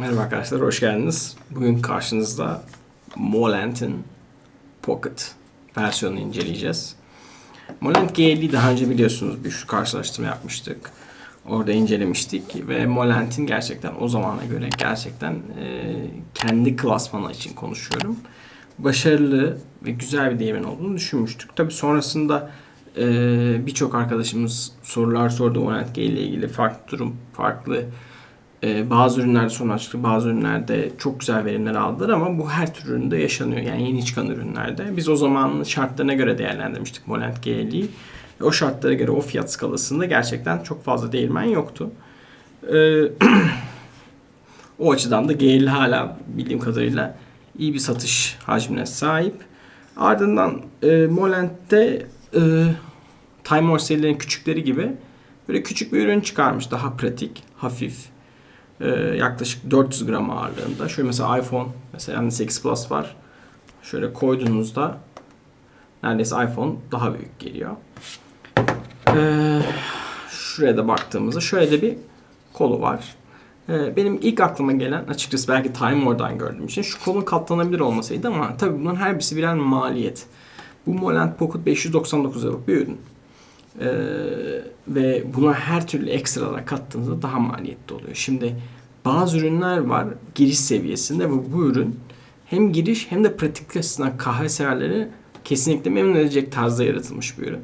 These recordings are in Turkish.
Merhaba arkadaşlar, hoş geldiniz. Bugün karşınızda Molent'in Pocket versiyonunu inceleyeceğiz. Molent G50'yi daha önce biliyorsunuz bir karşılaştırma yapmıştık. Orada incelemiştik ve Molent'in gerçekten o zamana göre gerçekten e, kendi klasmanı için konuşuyorum. Başarılı ve güzel bir değirmen olduğunu düşünmüştük. Tabi sonrasında e, birçok arkadaşımız sorular sordu Molent G ile ilgili farklı durum, farklı ee, bazı ürünlerde sorun açtı, bazı ürünlerde çok güzel verimler aldılar ama bu her tür üründe yaşanıyor. Yani yeni çıkan ürünlerde. Biz o zaman şartlarına göre değerlendirmiştik Molent G50'yi. O şartlara göre o fiyat skalasında gerçekten çok fazla değirmen yoktu. Ee, o açıdan da G50 hala bildiğim kadarıyla iyi bir satış hacmine sahip. Ardından e, Molent'te e, Time serilerin küçükleri gibi böyle küçük bir ürün çıkarmış. Daha pratik, hafif, ee, yaklaşık 400 gram ağırlığında. Şöyle mesela iPhone mesela 8 Plus var. Şöyle koyduğunuzda neredeyse iPhone daha büyük geliyor. Ee, şuraya da baktığımızda şöyle de bir kolu var. Ee, benim ilk aklıma gelen açıkçası belki Time oradan gördüğüm için şu kolun katlanabilir olmasıydı ama tabii bunların her birisi birer maliyet. Bu Molent Pocket 599 liralık bir ürün. Ee, ve buna her türlü ekstralar kattığınızda daha maliyetli oluyor. Şimdi bazı ürünler var giriş seviyesinde ve bu ürün hem giriş hem de pratik açısından kahve severleri kesinlikle memnun edecek tarzda yaratılmış bir ürün.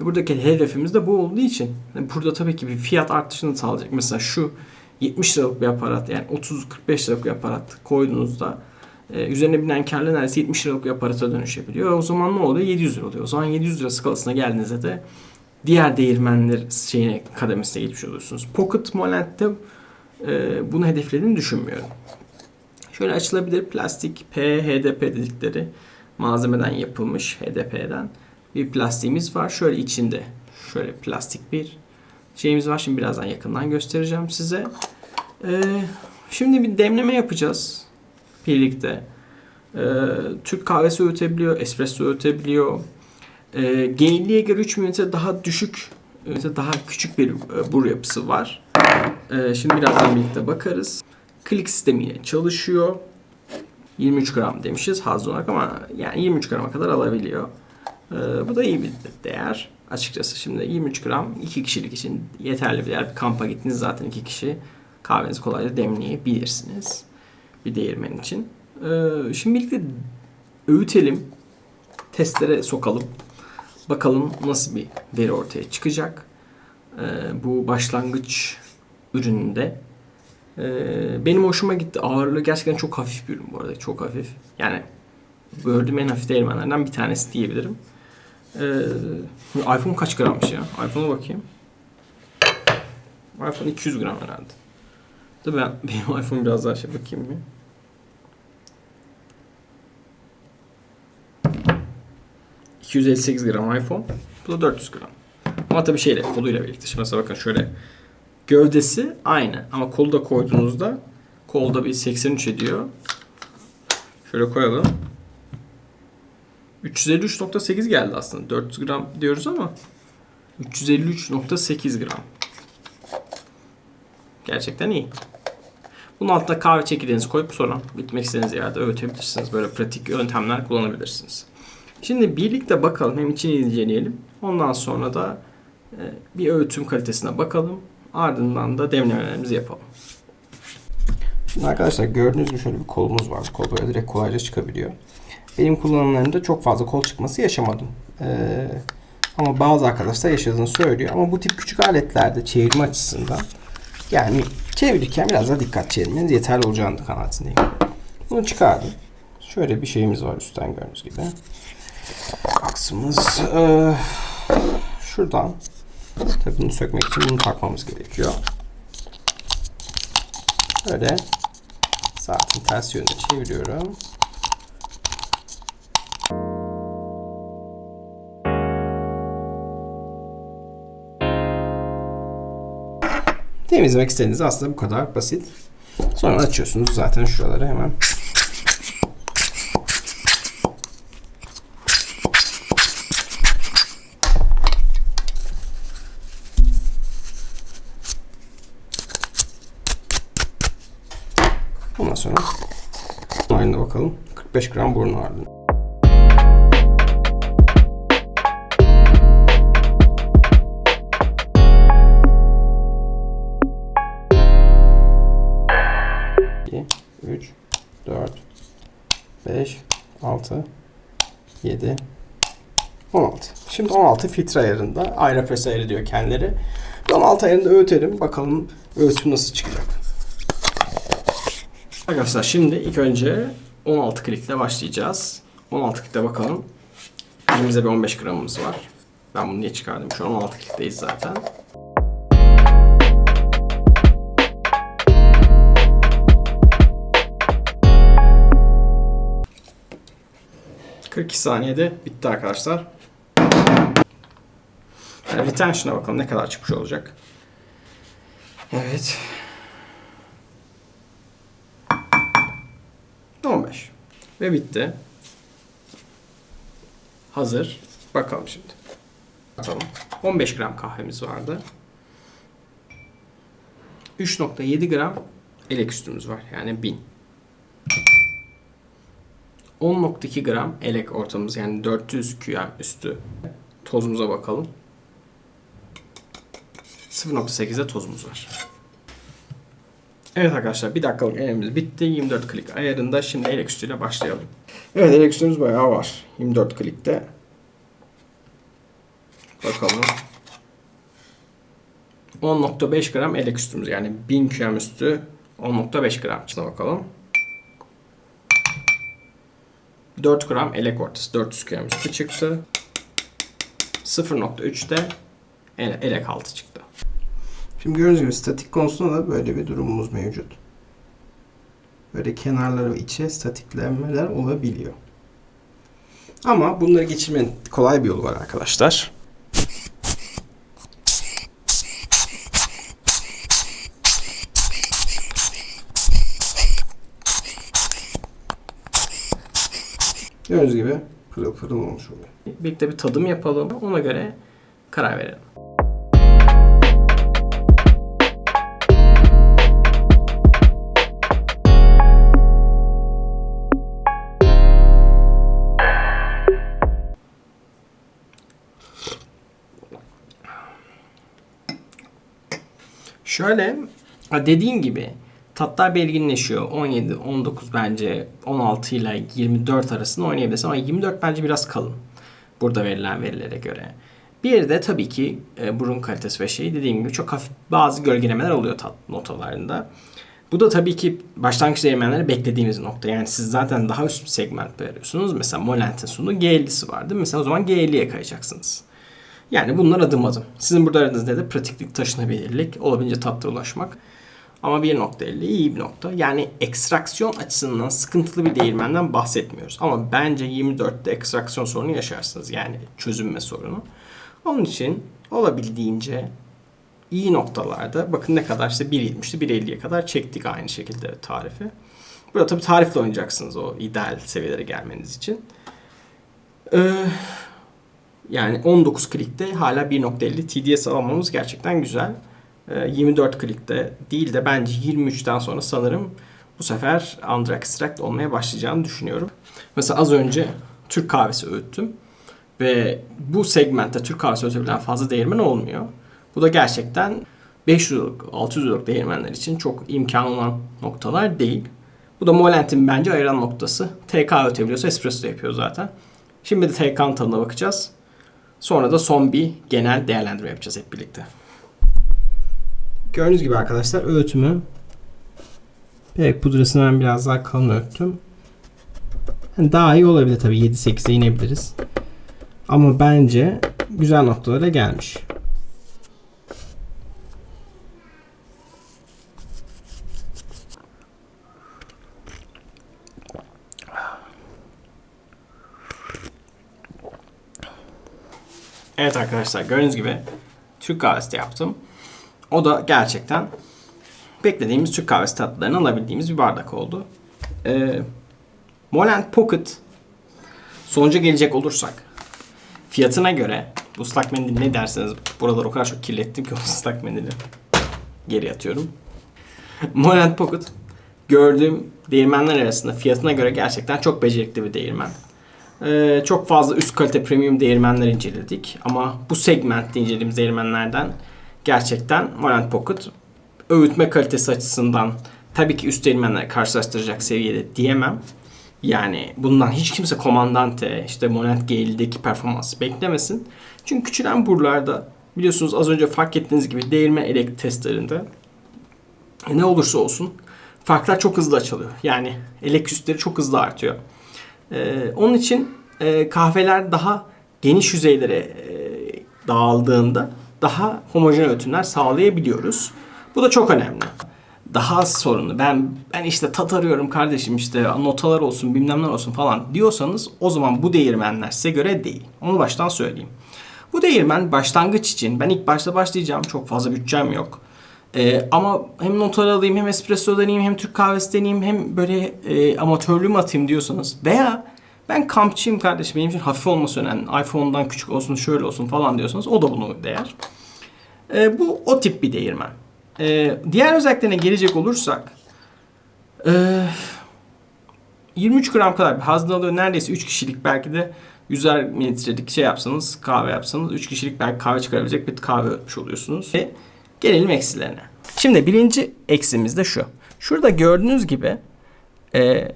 Buradaki hedefimiz de bu olduğu için burada tabii ki bir fiyat artışını sağlayacak. Mesela şu 70 liralık bir aparat yani 30-45 liralık bir aparat koyduğunuzda e, üzerine binen karlı neredeyse 70 liralık bir aparata dönüşebiliyor. O zaman ne oluyor? 700 lira oluyor. O zaman 700 lira skalasına geldiğinizde de diğer değirmenler şeyine kademesine geçmiş oluyorsunuz. Pocket Molent'te e, bunu hedeflediğini düşünmüyorum. Şöyle açılabilir plastik PHDP dedikleri malzemeden yapılmış HDP'den bir plastiğimiz var. Şöyle içinde şöyle plastik bir şeyimiz var. Şimdi birazdan yakından göstereceğim size. Ee, şimdi bir demleme yapacağız birlikte. Ee, Türk kahvesi öğütebiliyor, espresso öğütebiliyor. E, G50'ye göre 3 mm daha düşük, daha küçük bir e, bur yapısı var. E, şimdi birazdan birlikte bakarız. Klik sistemiyle çalışıyor. 23 gram demişiz haz olarak ama yani 23 grama kadar alabiliyor. E, bu da iyi bir değer. Açıkçası şimdi 23 gram 2 kişilik için yeterli bir değer. Kampa gittiniz zaten 2 kişi kahvenizi kolayca demleyebilirsiniz. Bir değirmen için. E, şimdi birlikte öğütelim. Testlere sokalım. Bakalım nasıl bir veri ortaya çıkacak. Ee, bu başlangıç ürününde. Ee, benim hoşuma gitti. Ağırlığı gerçekten çok hafif bir ürün bu arada. Çok hafif. Yani gördüğüm en hafif değirmenlerden bir tanesi diyebilirim. Ee, iPhone kaç grammış ya? iPhone'a bakayım. iPhone 200 gram herhalde. Da ben benim iPhone biraz daha şey bakayım bir. 258 gram iPhone. Bu da 400 gram. Ama tabii şeyle koluyla birlikte. Şimdi mesela bakın şöyle gövdesi aynı ama kolu da koyduğunuzda kolda bir 83 ediyor. Şöyle koyalım. 353.8 geldi aslında. 400 gram diyoruz ama 353.8 gram. Gerçekten iyi. Bunun altına kahve çekirdeğinizi koyup sonra bitmek istediğiniz yerde öğütebilirsiniz. Böyle pratik yöntemler kullanabilirsiniz. Şimdi birlikte bakalım hem içini inceleyelim. Ondan sonra da e, bir öğütüm kalitesine bakalım. Ardından da demlemelerimizi yapalım. Şimdi arkadaşlar gördüğünüz gibi şöyle bir kolumuz var. Kol böyle direkt kolayca çıkabiliyor. Benim kullanımlarımda çok fazla kol çıkması yaşamadım. Ee, ama bazı arkadaşlar yaşadığını söylüyor. Ama bu tip küçük aletlerde çevirme açısından yani çevirirken biraz daha dikkat çevirmeniz yeterli olacağını kanaatindeyim. Bunu çıkardım. Şöyle bir şeyimiz var üstten gördüğünüz gibi. Aksımız e, şuradan. Tabii bunu sökmek için bunu takmamız gerekiyor. Böyle saatin ters yönüne çeviriyorum. Temizlemek istediğiniz aslında bu kadar basit. Sonra açıyorsunuz zaten şuraları hemen Ondan sonra aynı bakalım. 45 gram burun ağırlığı. İki, üç, dört, beş, altı, yedi, 16. Şimdi 16 filtre ayarında. Aeropress ayarı diyor kendileri. Bir 16 ayarında öğütelim. Bakalım öğütüm nasıl çıkacak. Arkadaşlar şimdi ilk önce 16 klikle başlayacağız. 16 klikle bakalım. Elimizde bir 15 gramımız var. Ben bunu niye çıkardım? Şu an 16 klikteyiz zaten. ...42 saniyede bitti arkadaşlar. Yani retention'a bakalım ne kadar çıkmış olacak. Evet. 15. Ve bitti. Hazır. Bakalım şimdi. Bakalım. 15 gram kahvemiz vardı. 3.7 gram elek üstümüz var. Yani 1000. 10.2 gram elek ortamımız yani 400 QM üstü. Tozumuza bakalım. 0.8'de tozumuz var. Evet arkadaşlar bir dakikalık elimiz bitti. 24 klik ayarında. Şimdi elek üstüyle başlayalım. Evet elek üstümüz bayağı var. 24 klikte. Bakalım. 10.5 gram elek üstümüz yani 1000 QM üstü 10.5 gram. Şuna bakalım. 4 gram elek ortası 400 QM üstü çıktı. 0.3'te elek altı çıktı. Şimdi gördüğünüz gibi statik konusunda da böyle bir durumumuz mevcut. Böyle kenarları içe statiklenmeler olabiliyor. Ama bunları geçirmenin kolay bir yolu var arkadaşlar. Gördüğünüz gibi pırıl pırıl olmuş oluyor. Birlikte bir tadım yapalım. Ona göre karar verelim. Şöyle dediğin gibi tatlar belirginleşiyor. 17, 19 bence 16 ile 24 arasında oynayabilirsin ama 24 bence biraz kalın. Burada verilen verilere göre. Bir de tabii ki e, burun kalitesi ve şey dediğim gibi çok hafif bazı gölgelemeler oluyor tat notalarında. Bu da tabii ki başlangıç değirmenleri beklediğimiz nokta. Yani siz zaten daha üst segment veriyorsunuz. Mesela Molent'in sunduğu G50'si vardı. Mesela o zaman G50'ye kayacaksınız. Yani bunlar adım adım. Sizin burada aradığınız ne de pratiklik, taşınabilirlik, olabildiğince tatlı ulaşmak. Ama 1.50 iyi bir nokta. Yani ekstraksiyon açısından sıkıntılı bir değirmenden bahsetmiyoruz. Ama bence 24'te ekstraksiyon sorunu yaşarsınız. Yani çözünme sorunu. Onun için olabildiğince iyi noktalarda bakın ne kadar işte 1.70'ti 1.50'ye kadar çektik aynı şekilde tarifi. Burada tabii tarifle oynayacaksınız o ideal seviyelere gelmeniz için. Ee, yani 19 klikte hala 1.50 TDS almamız gerçekten güzel. 24 klikte değil de bence 23'ten sonra sanırım bu sefer under extract olmaya başlayacağını düşünüyorum. Mesela az önce Türk kahvesi öğüttüm. Ve bu segmentte Türk kahvesi öğütebilen fazla değirmen olmuyor. Bu da gerçekten 500 liralık, 600 liralık değirmenler için çok imkan olan noktalar değil. Bu da Molent'in bence ayıran noktası. TK ötebiliyorsa espresso da yapıyor zaten. Şimdi de TK'nın tadına bakacağız. Sonra da son bir genel değerlendirme yapacağız hep birlikte. Gördüğünüz gibi arkadaşlar öğütümü Perek pudrasını ben biraz daha kalın. Yani daha iyi olabilir tabii 7-8'e inebiliriz. Ama bence güzel noktalara gelmiş. Evet arkadaşlar gördüğünüz gibi Türk kahvesi de yaptım. O da gerçekten beklediğimiz Türk kahvesi tatlılarını alabildiğimiz bir bardak oldu. Ee, Molent Pocket sonuca gelecek olursak fiyatına göre bu ıslak mendil ne derseniz buraları o kadar çok kirlettim ki o ıslak mendili geri atıyorum. Molent Pocket gördüğüm değirmenler arasında fiyatına göre gerçekten çok becerikli bir değirmen. Ee, çok fazla üst kalite premium değirmenler inceledik ama bu segmentte incelediğimiz değirmenlerden gerçekten Molent Pocket öğütme kalitesi açısından tabii ki üst değirmenler karşılaştıracak seviyede diyemem. Yani bundan hiç kimse Komandante, işte Monent GL'deki performansı beklemesin. Çünkü küçülen burlarda biliyorsunuz az önce fark ettiğiniz gibi değirme elek testlerinde ne olursa olsun farklar çok hızlı açılıyor. Yani elek üstleri çok hızlı artıyor. Ee, onun için e, kahveler daha geniş yüzeylere e, dağıldığında daha homojen öğütümler sağlayabiliyoruz. Bu da çok önemli. Daha az sorunlu. Ben ben işte tat arıyorum kardeşim işte notalar olsun bilmem ne olsun falan diyorsanız o zaman bu değirmenler size göre değil. Onu baştan söyleyeyim. Bu değirmen başlangıç için ben ilk başta başlayacağım. Çok fazla bütçem yok. Ee, ama hem notalar alayım hem espresso deneyeyim hem Türk kahvesi deneyeyim hem böyle e, amatörlüğümü atayım diyorsanız veya ben kampçıyım kardeşim benim için hafif olması önemli. iPhone'dan küçük olsun şöyle olsun falan diyorsanız o da bunu değer. Ee, bu o tip bir değirmen. Ee, diğer özelliklerine gelecek olursak e, 23 gram kadar bir hazne alıyor. Neredeyse 3 kişilik belki de 100'er mililitrelik şey yapsanız kahve yapsanız 3 kişilik belki kahve çıkarabilecek bir kahve ötmüş oluyorsunuz. Ve gelelim eksilerine. Şimdi birinci eksimiz de şu. Şurada gördüğünüz gibi e,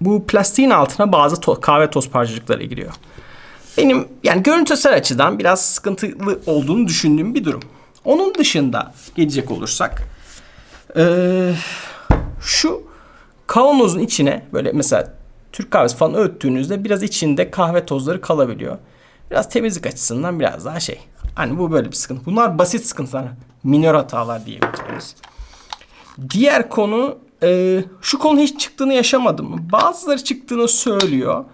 bu plastiğin altına bazı to- kahve toz parçacıkları giriyor. Benim yani görüntüsel açıdan biraz sıkıntılı olduğunu düşündüğüm bir durum. Onun dışında gelecek olursak ee, şu kavanozun içine böyle mesela Türk kahvesi falan öğüttüğünüzde biraz içinde kahve tozları kalabiliyor. Biraz temizlik açısından biraz daha şey. Hani bu böyle bir sıkıntı. Bunlar basit sıkıntılar. Minor hatalar diyebileceğimiz. Diğer konu e, şu konu hiç çıktığını yaşamadım mı? Bazıları çıktığını söylüyor.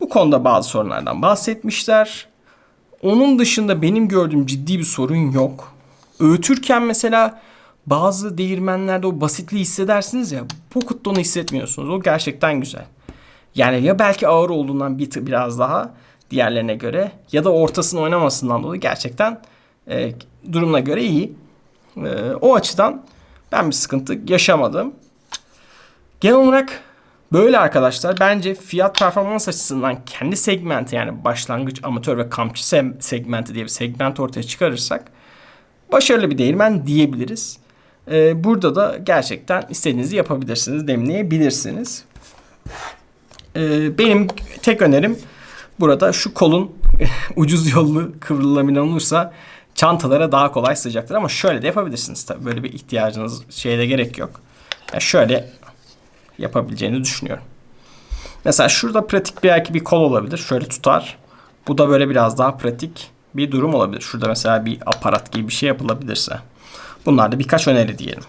Bu konuda bazı sorunlardan bahsetmişler. Onun dışında benim gördüğüm ciddi bir sorun yok. Öğütürken mesela bazı değirmenlerde o basitliği hissedersiniz ya. Pocket'ta onu hissetmiyorsunuz. O gerçekten güzel. Yani ya belki ağır olduğundan bir biraz daha diğerlerine göre ya da ortasını oynamasından dolayı gerçekten e, durumuna göre iyi. E, o açıdan ben bir sıkıntı yaşamadım. Genel olarak böyle arkadaşlar bence fiyat performans açısından kendi segmenti yani başlangıç amatör ve kampçı segmenti diye bir segment ortaya çıkarırsak başarılı bir değirmen diyebiliriz. Ee, burada da gerçekten istediğinizi yapabilirsiniz, demleyebilirsiniz. Ee, benim tek önerim burada şu kolun ucuz yollu kıvrılabilen olursa çantalara daha kolay sıcaktır ama şöyle de yapabilirsiniz tabii böyle bir ihtiyacınız şeyde gerek yok. Yani şöyle yapabileceğini düşünüyorum. Mesela şurada pratik belki bir kol olabilir. Şöyle tutar. Bu da böyle biraz daha pratik bir durum olabilir. Şurada mesela bir aparat gibi bir şey yapılabilirse. Bunlar da birkaç öneri diyelim.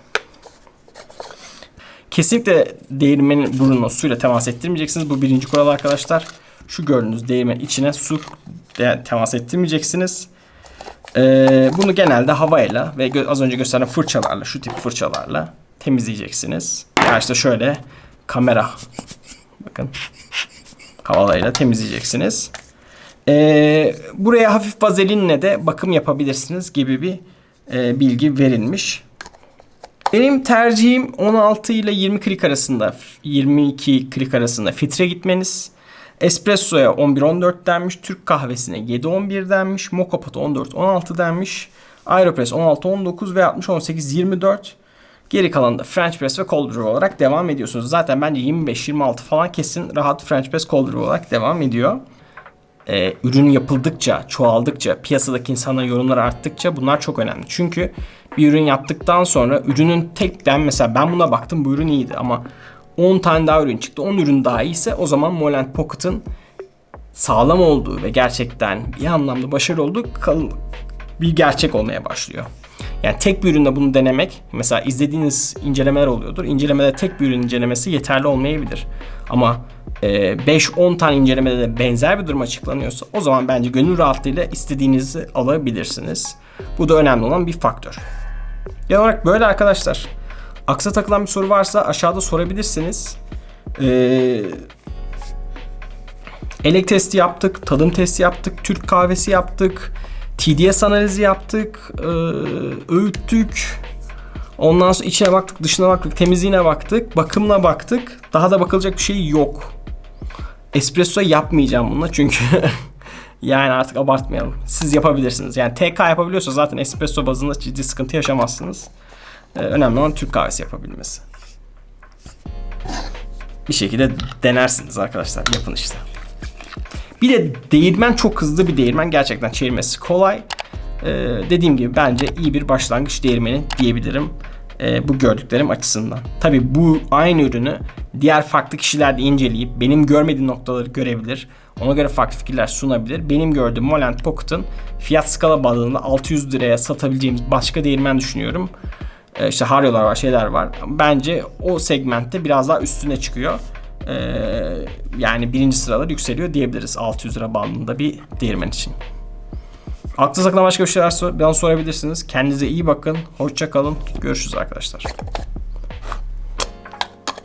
Kesinlikle değirmenin burnunu suyla temas ettirmeyeceksiniz. Bu birinci kural arkadaşlar. Şu gördüğünüz değirmenin içine su temas ettirmeyeceksiniz. Ee, bunu genelde havayla ve az önce gösteren fırçalarla, şu tip fırçalarla temizleyeceksiniz. Ya işte şöyle kamera bakın havalayla temizleyeceksiniz. Ee, buraya hafif vazelinle de bakım yapabilirsiniz gibi bir e, bilgi verilmiş. Benim tercihim 16 ile 20 klik arasında 22 klik arasında filtre gitmeniz. Espresso'ya 11-14 denmiş. Türk kahvesine 7-11 denmiş. Moka Pot'a 14-16 denmiş. Aeropress 16-19 ve 60-18-24. Geri kalan da French Press ve Cold Brew olarak devam ediyorsunuz. Zaten bence 25-26 falan kesin rahat French Press Cold Brew olarak devam ediyor. Ee, ürün yapıldıkça, çoğaldıkça, piyasadaki insanların yorumları arttıkça bunlar çok önemli. Çünkü bir ürün yaptıktan sonra ürünün tekten mesela ben buna baktım bu ürün iyiydi ama 10 tane daha ürün çıktı. 10 ürün daha iyiyse o zaman Moland Pocket'ın sağlam olduğu ve gerçekten bir anlamda başarılı olduğu bir gerçek olmaya başlıyor. Yani tek bir üründe bunu denemek, mesela izlediğiniz incelemeler oluyordur. İncelemede tek bir ürün incelemesi yeterli olmayabilir. Ama 5-10 e, tane incelemede de benzer bir durum açıklanıyorsa o zaman bence gönül rahatlığıyla istediğinizi alabilirsiniz. Bu da önemli olan bir faktör. Genel olarak böyle arkadaşlar. Aksa takılan bir soru varsa aşağıda sorabilirsiniz. Ee, elek testi yaptık, tadım testi yaptık, Türk kahvesi yaptık, TDS analizi yaptık, e, öğüttük. Ondan sonra içine baktık, dışına baktık, temizliğine baktık, bakımına baktık. Daha da bakılacak bir şey yok. Espresso yapmayacağım bununla çünkü yani artık abartmayalım. Siz yapabilirsiniz. Yani TK yapabiliyorsa zaten espresso bazında ciddi sıkıntı yaşamazsınız. Ee, önemli olan Türk kahvesi yapabilmesi. Bir şekilde denersiniz arkadaşlar. Yapın işte. Bir de değirmen çok hızlı bir değirmen. Gerçekten çevirmesi kolay. Ee, dediğim gibi bence iyi bir başlangıç değirmeni diyebilirim. Ee, bu gördüklerim açısından. Tabi bu aynı ürünü diğer farklı kişiler de inceleyip benim görmediğim noktaları görebilir. Ona göre farklı fikirler sunabilir. Benim gördüğüm Moland Pocket'ın fiyat skala bazında 600 liraya satabileceğimiz başka değirmen düşünüyorum. Ee, işte Hario'lar var, şeyler var. Bence o segmentte biraz daha üstüne çıkıyor. Ee, yani birinci sıralar yükseliyor diyebiliriz 600 lira bandında bir değirmen için. Aklınıza takılan başka bir şeyler bana sorabilirsiniz. Kendinize iyi bakın. Hoşça kalın. Görüşürüz arkadaşlar.